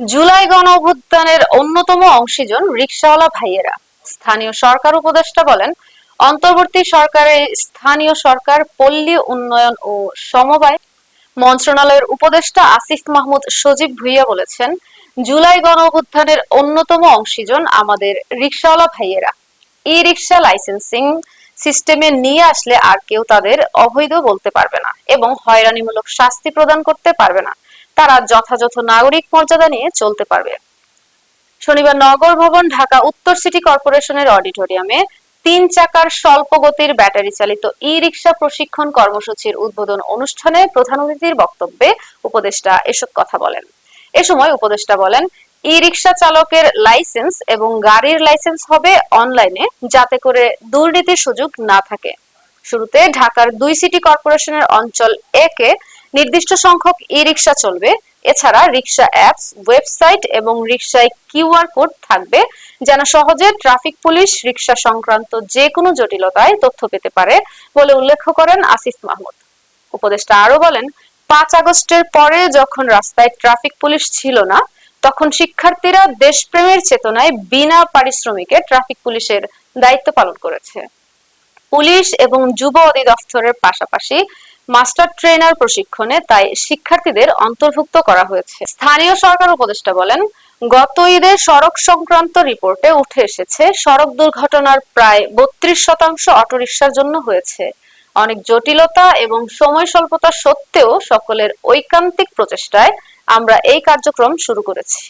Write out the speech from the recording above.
জুলাই গণ অভ্যুত্থানের অন্যতম অংশীজন রিকশাওয়ালা ভাইয়েরা। স্থানীয় সরকার উপদেষ্টা বলেন, অন্তর্বর্তী সরকারের স্থানীয় সরকার, পল্লী উন্নয়ন ও সমবায় মন্ত্রণালয়ের উপদেষ্টা আসিফ মাহমুদ সজীব ভুইয়া বলেছেন, জুলাই গণ অভ্যুত্থানের অন্যতম অংশীজন আমাদের রিকশাওয়ালা ভাইয়েরা। ই রিকশা লাইসেন্সিং সিস্টেমে নিয়ে আসলে আর কেউ তাদের অবৈধ বলতে পারবে না এবং হয়রানিমূলক শাস্তি প্রদান করতে পারবে না। তারা যথাযথ নাগরিক মর্যাদা নিয়ে চলতে পারবে। শনিবার নগর ভবন, ঢাকা উত্তর সিটি কর্পোরেশনের অডিটোরিয়ামে তিন চাকার স্বল্প গতির ব্যাটারি চালিত ই রিক্সা প্রশিক্ষণ কর্মসূচির উদ্বোধন অনুষ্ঠানে প্রধান অতিথির বক্তব্যে উপদেষ্টা এসব কথা বলেন। এ সময় উপদেষ্টা বলেন ই রিক্সা চালকের লাইসেন্স এবং গাড়ির লাইসেন্স হবে অনলাইনে যাতে করে দুর্নীতির সুযোগ না থাকে। শুরুতে ঢাকার দুই সিটি কর্পোরেশনের অঞ্চল একে নির্দিষ্ট সংখ্যক ই রিক্সা চলবে। এছাড়া রিক্সা অ্যাপস, ওয়েবসাইট এবং রিক্সায় কিউআর কোড থাকবে, যেন সহজে ট্রাফিক পুলিশ রিক্সা সংক্রান্ত যে কোনো জটিলতায় তথ্য পেতে পারে বলে উল্লেখ করেন আসিফ মাহমুদ। উপদেষ্টা আরও বলেন, পাঁচ আগস্টের পরে যখন রাস্তায় ট্রাফিক পুলিশ ছিল না, তখন শিক্ষার্থীরা দেশপ্রেমের চেতনায় বিনা পারিশ্রমিকে ট্রাফিক পুলিশের দায়িত্ব পালন করেছে। পুলিশ এবং যুব অধিদপ্তরের পাশাপাশি মাস্টার ট্রেনার প্রশিক্ষণে তাই শিক্ষার্থীদের অন্তর্ভুক্ত করা হয়েছে। স্থানীয় সরকার উপদেষ্টা বলেন, গত ঈদের সড়ক সংক্রান্ত রিপোর্টে উঠে এসেছে, সড়ক দুর্ঘটনার প্রায় বত্রিশ শতাংশ অটোরিকশার জন্য হয়েছে। অনেক জটিলতা এবং সময় স্বল্পতা সত্ত্বেও সকলের ঐকান্তিক প্রচেষ্টায় আমরা এই কার্যক্রম শুরু করেছি।